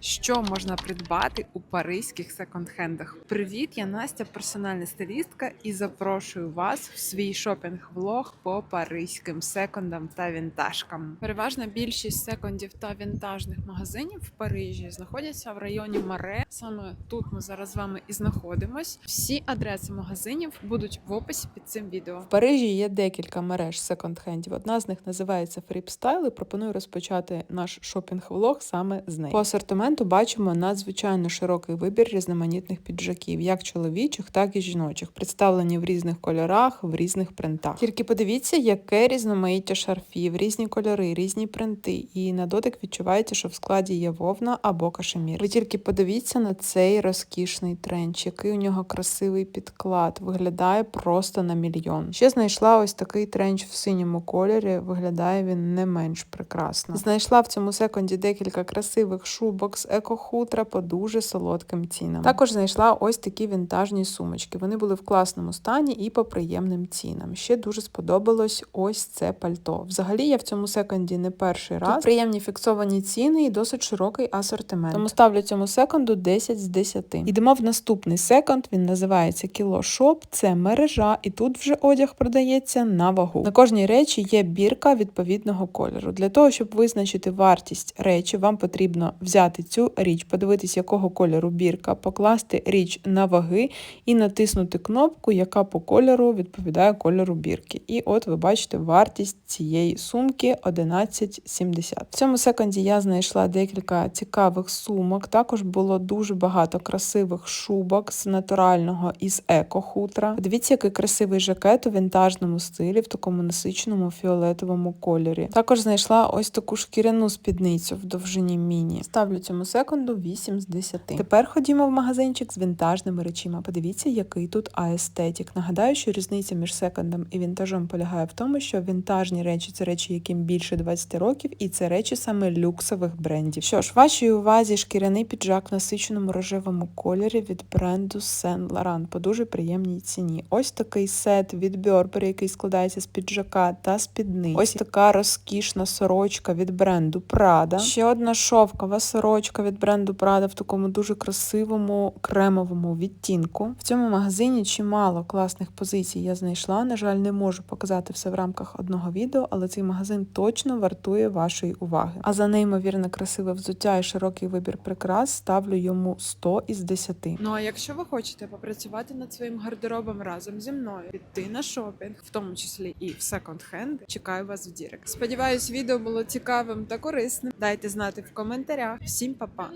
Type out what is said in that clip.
Що можна придбати у паризьких секонд-хендах? Привіт, я Настя, персональна стилістка, і запрошую вас в свій шопінг-влог по паризьким секондам та вінтажкам. Переважна більшість секондів та вінтажних магазинів в Парижі знаходяться в районі Маре. Саме тут ми зараз з вами і знаходимось. Всі адреси магазинів будуть в описі під цим відео. В Парижі є декілька мереж секонд-хендів. Одна з них називається і пропоную розпочати наш шопінг-влог саме з неї. По асортименту бачимо надзвичайно широкий вибір різноманітних піджаків, як чоловічих, так і жіночих, представлені в різних кольорах, в різних принтах. Тільки подивіться, яке різноманіття шарфів, різні кольори, різні принти, і на дотик відчувається, що в складі є вовна або кашемір. Ви тільки подивіться на цей розкішний тренч, який у нього красивий підклад, виглядає просто на мільйон. Ще знайшла ось такий тренч в синьому кольорі. Виглядає він не менш прекрасно. Знайшла в цьому секонді декілька красивих шубок з екохутра по дуже солодким цінам. Також знайшла ось такі вінтажні сумочки. Вони були в класному стані і по приємним цінам. Ще дуже сподобалось ось це пальто. Взагалі я в цьому секонді не перший раз. Тут приємні фіксовані ціни і досить широкий асортимент. Тому ставлю цьому секонду 10 з 10. Йдемо в наступний секонд. Він називається Кіло Шоп. Це мережа, і тут вже одяг продається на вагу. На кожній речі є бірка відповідного кольору. Для того, щоб визначити вартість речі, вам потрібно взяти цю річ, подивитись, якого кольору бірка, покласти річ на ваги і натиснути кнопку, яка по кольору відповідає кольору бірки. І от ви бачите вартість цієї сумки 11,70. В цьому секонді я знайшла декілька цікавих сумок. Також було дуже багато красивих шубок з натурального і з еко-хутра. Подивіться, який красивий жакет у вінтажному стилі в такому насиченому фіолетовому кольорі. Також знайшла ось таку шкіряну спідницю в довжині міні. Ставлю цьому секунду 8 з 10. Тепер ходімо в магазинчик з вінтажними речима. Подивіться, який тут аестетік. Нагадаю, що різниця між секондом і вінтажом полягає в тому, що вінтажні речі це речі, яким більше 20 років, і це речі саме люксових брендів. Що ж, вашій увазі шкіряний піджак в насиченому рожевому кольорі від бренду Saint Laurent по дуже приємній ціні. Ось такий сет від Burberry, який складається з піджака та спідниці. Ось така розкішна сорочка від бренду Prada. Ще одна шовкова сорочка від бренду Prada в такому дуже красивому кремовому відтінку. В цьому магазині чимало класних позицій я знайшла. На жаль, не можу показати все в рамках одного відео, але цей магазин точно вартує вашої уваги. А за неймовірно красиве взуття і широкий вибір прикрас ставлю йому 100 із 10. Ну а якщо ви хочете попрацювати над своїм гардеробом разом зі мною, піти на шопінг, в тому числі і в секонд-хенди, чекаю вас в Дірект. Сподіваюсь, відео було цікавим та корисним. Дайте знати в коментарях. Всім па-па!